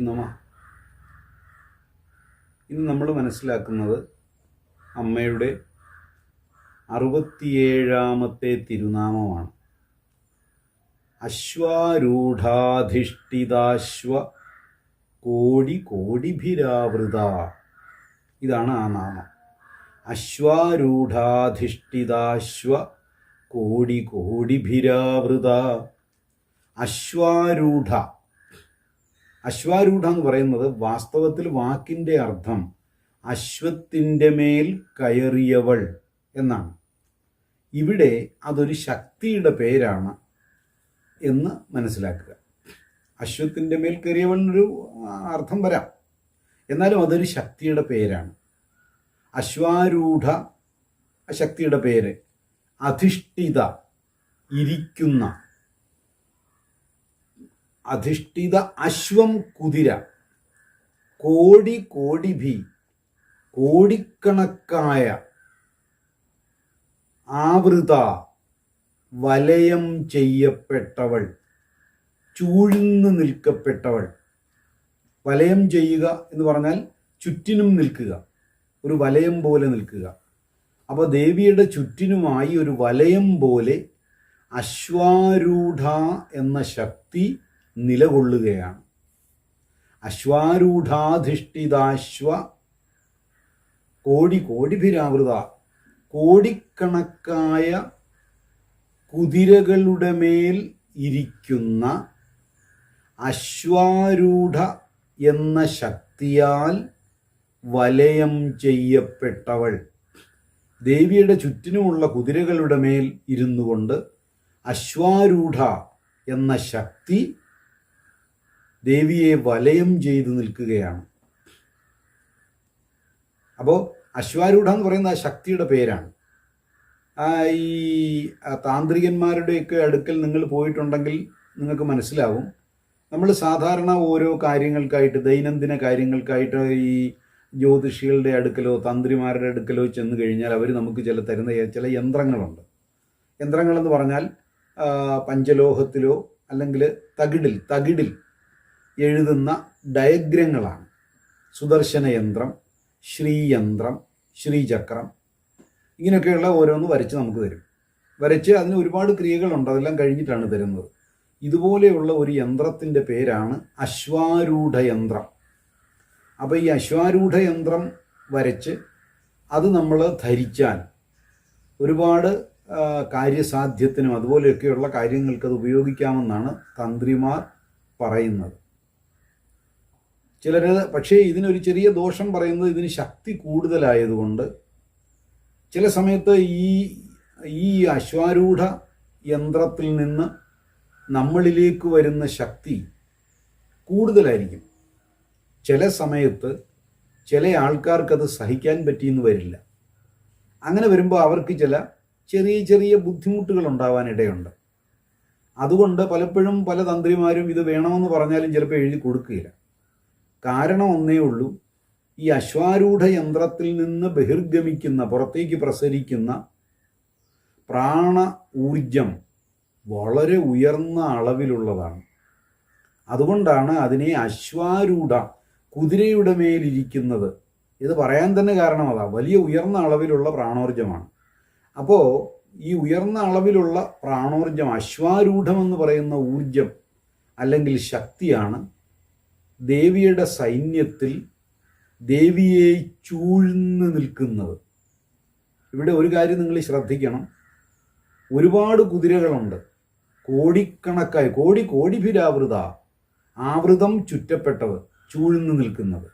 നമ. നമ്മൾ മനസ്സിലാക്കുന്നത് അമ്മയുടെ അറുപത്തിയേഴാമത്തെ തിരുനാമമാണ്. അശ്വാരൂഢാധിഷ്ഠിതാശ്വ കോടി കോടിഭിരാവൃത. ഇതാണ് ആ നാമം. അശ്വാരൂഢാധിഷ്ഠിതാശ്വ കോടി കോടിഭിരാവൃത. അശ്വാരൂഢ. അശ്വാരൂഢ എന്ന് പറയുന്നത് വാസ്തവത്തിൽ വാക്കിന്റെ അർത്ഥം അശ്വത്തിന്റെ മേൽ കയറിയവൾ എന്നാണ്. ഇവിടെ അതൊരു ശക്തിയുടെ പേരാണ് എന്ന് മനസ്സിലാക്കുക. അശ്വത്തിന്റെ മേൽ കയറിയവണ്ണൊരു അർത്ഥം വരാം. എന്നാലും അതൊരു ശക്തിയുടെ പേരാണ്. അശ്വാരൂഢ ശക്തിയുടെ പേര്. അധിഷ്ഠിത ഇരിക്കുന്ന. അധിഷ്ഠിത അശ്വം കുതിര. കോടി കോടി ഭീ. കോടിക്കണക്കായ ആവൃത വലയം ചെയ്യപ്പെട്ടവൾ ചൂഴ്ന്നു നിൽക്കപ്പെട്ടവൾ. വലയം ചെയ്യുക എന്ന് പറഞ്ഞാൽ ചുറ്റിനും നിൽക്കുക ഒരു വലയം പോലെ നിൽക്കുക. അപ്പോൾ ദേവിയുടെ ചുറ്റിനുമായി ഒരു വലയം പോലെ അശ്വാരൂഢ എന്ന ശക്തി നിലകൊള്ളുകയാണ്. അശ്വാരൂഢാധിഷ്ഠിതാശ്വ കോടി കോടിഭിരാവൃത കോടിക്കണക്കായ കുതിരകളുടെ മേൽ ഇരിക്കുന്ന അശ്വാരൂഢ എന്ന ശക്തിയാൽ വലയം ചെയ്യപ്പെട്ടവൾ. ദേവിയുടെ ചുറ്റിനുമുള്ള കുതിരകളുടെ മേൽ ഇരുന്നു കൊണ്ട് അശ്വാരൂഢ എന്ന ശക്തി ദേവിയെ വലയം ചെയ്തു നിൽക്കുകയാണ്. അപ്പോൾ അശ്വാരൂഢ എന്ന് പറയുന്ന ശക്തിയുടെ പേരാണ്. ഈ താന്ത്രികന്മാരുടെയൊക്കെ അടുക്കൽ നിങ്ങൾ പോയിട്ടുണ്ടെങ്കിൽ നിങ്ങൾക്ക് മനസ്സിലാവും. നമ്മൾ സാധാരണ ഓരോ കാര്യങ്ങൾക്കായിട്ട് ദൈനംദിന കാര്യങ്ങൾക്കായിട്ട് ഈ ജ്യോതിഷികളുടെ അടുക്കലോ തന്ത്രിമാരുടെ അടുക്കലോ ചെന്ന് കഴിഞ്ഞാൽ അവർ നമുക്ക് ചില തരുന്ന ചില യന്ത്രങ്ങളുണ്ട്. യന്ത്രങ്ങളെന്ന് പറഞ്ഞാൽ പഞ്ചലോഹത്തിലോ അല്ലെങ്കിൽ തകിടിൽ തകിടിൽ എഴുതുന്ന ഡയഗ്രങ്ങളാണ്. സുദർശന യന്ത്രം ശ്രീയന്ത്രം ശ്രീചക്രം ഇങ്ങനെയൊക്കെയുള്ള ഓരോന്ന് വരച്ച് നമുക്ക് തരും. വരച്ച് അതിന് ഒരുപാട് ക്രിയകളുണ്ട് അതെല്ലാം കഴിഞ്ഞിട്ടാണ് തരുന്നത്. ഇതുപോലെയുള്ള ഒരു യന്ത്രത്തിന്റെ പേരാണ് അശ്വാരൂഢയന്ത്രം. അപ്പോൾ ഈ അശ്വാരൂഢയന്ത്രം വരച്ച് അത് നമ്മൾ ധരിച്ചാൽ ഒരുപാട് കാര്യസാധ്യത്തിനും അതുപോലെയൊക്കെയുള്ള കാര്യങ്ങൾക്ക് അത് ഉപയോഗിക്കാമെന്നാണ് തന്ത്രിമാർ പറയുന്നത്. ചിലർ പക്ഷേ ഇതിനൊരു ചെറിയ ദോഷം പറയുന്നത് ഇതിന് ശക്തി കൂടുതലായതുകൊണ്ട് ചില സമയത്ത് ഈ ഈ അശ്വാരൂഢ യന്ത്രത്തിൽ നിന്ന് നമ്മളിലേക്ക് വരുന്ന ശക്തി കൂടുതലായിരിക്കും. ചില സമയത്ത് ചില ആൾക്കാർക്കത് സഹിക്കാൻ പറ്റിയെന്ന് വരില്ല. അങ്ങനെ വരുമ്പോൾ അവർക്ക് ചില ചെറിയ ചെറിയ ബുദ്ധിമുട്ടുകൾ ഉണ്ടാവാനിടയുണ്ട്. അതുകൊണ്ട് പലപ്പോഴും പല തന്ത്രിമാരും ഇത് വേണമെന്ന് പറഞ്ഞാലും ചിലപ്പോൾ എഴുതി കൊടുക്കുകയില്ല. കാരണം ഒന്നേ ഉള്ളൂ. ഈ അശ്വാരൂഢ യന്ത്രത്തിൽ നിന്ന് ബഹിർഗമിക്കുന്ന പുറത്തേക്ക് പ്രസരിക്കുന്ന പ്രാണ ഊർജം വളരെ ഉയർന്ന അളവിലുള്ളതാണ്. അതുകൊണ്ടാണ് അതിനെ അശ്വാരൂഢ കുതിരയുടെ മേലിരിക്കുന്നത്. ഇത് പറയാൻ തന്നെ കാരണം അതാ വലിയ ഉയർന്ന അളവിലുള്ള പ്രാണോർജമാണ് അപ്പോൾ ഈ ഉയർന്ന അളവിലുള്ള പ്രാണോർജം അശ്വാരൂഢമെന്ന് പറയുന്ന ഊർജം അല്ലെങ്കിൽ ശക്തിയാണ് ദേവിയുടെ സൈന്യത്തിൽ ദേവിയെ ചൂഴ്ന്നു നിൽക്കുന്നത്. ഇവിടെ ഒരു കാര്യം നിങ്ങൾ ശ്രദ്ധിക്കണം. ഒരുപാട് കുതിരകളുണ്ട്. കോടിക്കണക്കായി കോടി കോടി കോടിഭിരാവൃത ആവൃതം ചുറ്റപ്പെട്ടത് ചൂഴ്ന്നു നിൽക്കുന്നത്.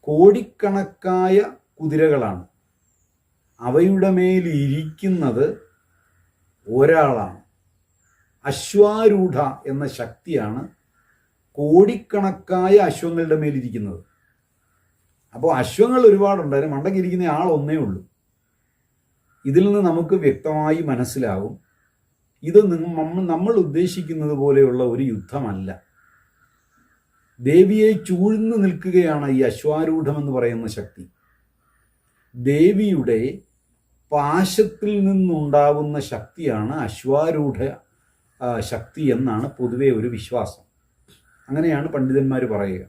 കോടിക്കണക്കായ കുതിരകളാണ്. അവയുടെ മേൽ ഇരിക്കുന്നത് ഒരാളാണ്. അശ്വാരൂഢ എന്ന ശക്തിയാണ് കോടിക്കണക്കായ അശ്വങ്ങളുടെ മേലിരിക്കുന്നത്. അപ്പോൾ അശ്വങ്ങൾ ഒരുപാടുണ്ട്. അതിന് മണ്ടക്കിരിക്കുന്ന ആൾ ഒന്നേ ഉള്ളൂ. ഇതിൽ നിന്ന് നമുക്ക് വ്യക്തമായി മനസ്സിലാവും ഇത് നമ്മൾ ഉദ്ദേശിക്കുന്നത് പോലെയുള്ള ഒരു യുദ്ധമല്ല. ദേവിയെ ചൂഴ്ന്ന് നിൽക്കുകയാണ് ഈ അശ്വാരൂഢം എന്ന് പറയുന്ന ശക്തി. ദേവിയുടെ പാശത്തിൽ നിന്നുണ്ടാവുന്ന ശക്തിയാണ് അശ്വാരൂഢ ശക്തി എന്നാണ് പൊതുവെ ഒരു വിശ്വാസം. അങ്ങനെയാണ് പണ്ഡിതന്മാർ പറയുക.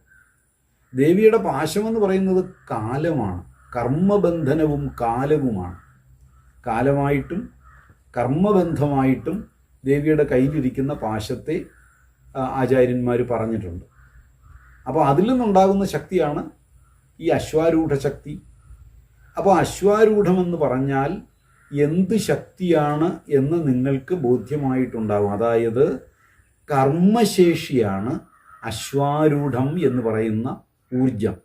ദേവിയുടെ പാശമെന്ന് പറയുന്നത് കാലമാണ്. കർമ്മബന്ധനവും കാലവുമാണ്. കാലമായിട്ടും കർമ്മബന്ധമായിട്ടും ദേവിയുടെ കയ്യിലിരിക്കുന്ന പാശത്തെ ആചാര്യന്മാർ പറഞ്ഞിട്ടുണ്ട്. അപ്പോൾ അതിൽ നിന്നുണ്ടാകുന്ന ശക്തിയാണ് ഈ അശ്വാരൂഢ ശക്തി. അപ്പോൾ അശ്വാരൂഢമെന്ന് പറഞ്ഞാൽ എന്ത് ശക്തിയാണ് എന്ന് നിങ്ങൾക്ക് ബോധ്യമായിട്ടുണ്ടാകും അതായത് കർമ്മശേഷിയാണ് അശ്വാരൂഢം എന്ന് പറയുന്ന ഊർജം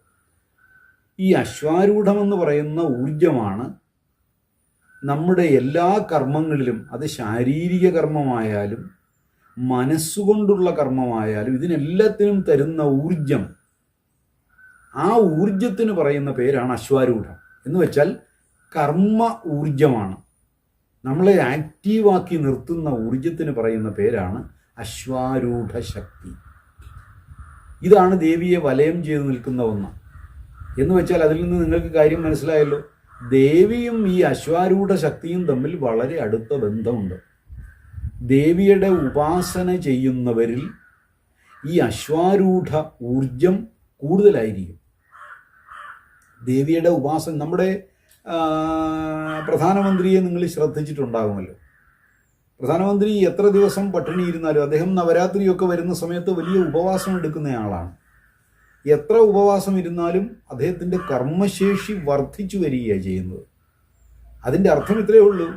ഈ അശ്വാരൂഢം എന്ന് പറയുന്ന ഊർജമാണ് നമ്മുടെ എല്ലാ കർമ്മങ്ങളിലും അത് ശാരീരിക കർമ്മമായാലും മനസ്സുകൊണ്ടുള്ള കർമ്മമായാലും ഇതിനെല്ലാത്തിനും തരുന്ന ഊർജം ആ ഊർജത്തിന് പറയുന്ന പേരാണ് അശ്വാരൂഢം. എന്ന് വെച്ചാൽ കർമ്മ ഊർജമാണ് നമ്മളെ ആക്റ്റീവാക്കി നിർത്തുന്ന ഊർജത്തിന് പറയുന്ന പേരാണ് അശ്വാരൂഢ ശക്തി. ഇതാണ് ദേവിയെ വലയം ചെയ്ത് നിൽക്കുന്ന ഒന്ന്. എന്ന് വെച്ചാൽ അതിൽ നിന്ന് നിങ്ങൾക്ക് കാര്യം മനസ്സിലായല്ലോ. ദേവിയും ഈ അശ്വാരൂഢ ശക്തിയും തമ്മിൽ വളരെ അടുത്ത ബന്ധമുണ്ട്. ദേവിയുടെ ഉപാസന ചെയ്യുന്നവരിൽ ഈ അശ്വാരൂഢ ഊർജം കൂടുതലായിരിക്കും. ദേവിയുടെ ഉപാസന നമ്മുടെ പ്രധാനമന്ത്രിയെ നിങ്ങൾ ശ്രദ്ധിച്ചിട്ടുണ്ടാകുമല്ലോ. പ്രധാനമന്ത്രി എത്ര ദിവസം പട്ടിണി ഇരുന്നാലും അദ്ദേഹം നവരാത്രിയൊക്കെ വരുന്ന സമയത്ത് വലിയ ഉപവാസം എടുക്കുന്ന ആളാണ് എത്ര ഉപവാസം ഇരുന്നാലും അദ്ദേഹത്തിന്റെ കർമ്മശേഷി വർദ്ധിച്ചു വരികയാണ് ചെയ്യുന്നത്. അതിന്റെ അർത്ഥം ഇത്രയേ ഉള്ളൂ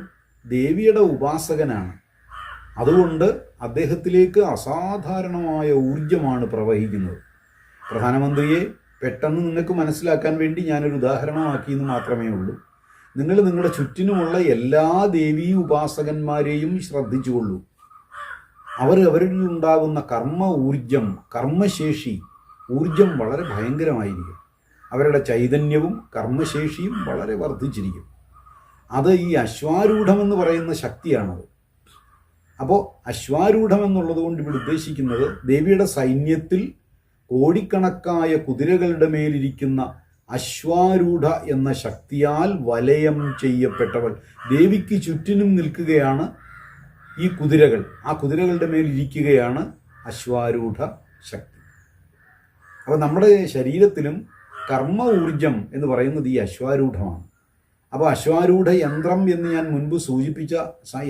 ദേവിയുടെ ഉപാസകനാണ്. അതുകൊണ്ട് അദ്ദേഹത്തിലേക്ക് അസാധാരണമായ ഊർജമാണ് പ്രവഹിക്കുന്നത്. പ്രധാനമന്ത്രിയെ പെട്ടെന്ന് നിങ്ങൾക്ക് മനസ്സിലാക്കാൻ വേണ്ടി ഞാനൊരു ഉദാഹരണമാക്കിയെന്ന് മാത്രമേ ഉള്ളൂ. നിങ്ങൾ നിങ്ങളുടെ ചുറ്റിനുമുള്ള എല്ലാ ദേവീ ഉപാസകന്മാരെയും ശ്രദ്ധിച്ചുകൊള്ളൂ. അവർ അവരിൽ ഉണ്ടാകുന്ന കർമ്മ ഊർജം കർമ്മശേഷി ഊർജം വളരെ ഭയങ്കരമായിരിക്കും. അവരുടെ ചൈതന്യവും കർമ്മശേഷിയും വളരെ വർദ്ധിച്ചിരിക്കും. അത് ഈ അശ്വാരൂഢമെന്ന് പറയുന്ന ശക്തിയാണത്. അപ്പോൾ അശ്വാരൂഢം എന്നുള്ളത് കൊണ്ട് ഇവിടെ ഉദ്ദേശിക്കുന്നത് ദേവിയുടെ സൈന്യത്തിൽ കോടിക്കണക്കായ കുതിരകളുടെ മേലിരിക്കുന്ന അശ്വാരൂഢ എന്ന ശക്തിയാൽ വലയം ചെയ്യപ്പെട്ടവൾ. ദേവിക്ക് ചുറ്റിനും നിൽക്കുകയാണ് ഈ കുതിരകൾ. ആ കുതിരകളുടെ മേൽ ഇരിക്കുകയാണ് അശ്വാരൂഢ ശക്തി. അപ്പോൾ നമ്മുടെ ശരീരത്തിലും കർമ്മ ഊർജം എന്ന് പറയുന്നത് ഈ അശ്വാരൂഢമാണ്. അപ്പോൾ അശ്വാരൂഢ യന്ത്രം എന്ന് ഞാൻ മുൻപ് സൂചിപ്പിച്ച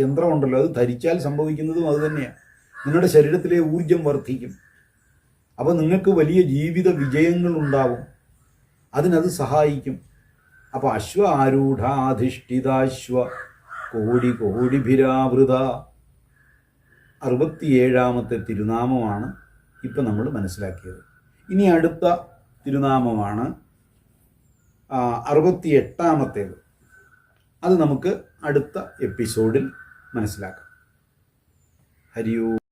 യന്ത്രമുണ്ടല്ലോ അത് ധരിച്ചാൽ സംഭവിക്കുന്നതും അതുതന്നെയാണ് നിങ്ങളുടെ ശരീരത്തിലെ ഊർജം വർദ്ധിക്കും. അപ്പോൾ നിങ്ങൾക്ക് വലിയ ജീവിത വിജയങ്ങൾ ഉണ്ടാവും. അതിനത് സഹായിക്കും. അപ്പോൾ അശ്വ ആരൂഢാധിഷ്ഠിതാശ്വ. കോടി കോടി കോടിഭിരാവൃത. അറുപത്തിയേഴാമത്തെ തിരുനാമമാണ് ഇപ്പം നമ്മൾ മനസ്സിലാക്കിയത്. ഇനി അടുത്ത തിരുനാമമാണ് അറുപത്തി എട്ടാമത്തേത് അത് നമുക്ക് അടുത്ത എപ്പിസോഡിൽ മനസ്സിലാക്കാം. ഹരിയോ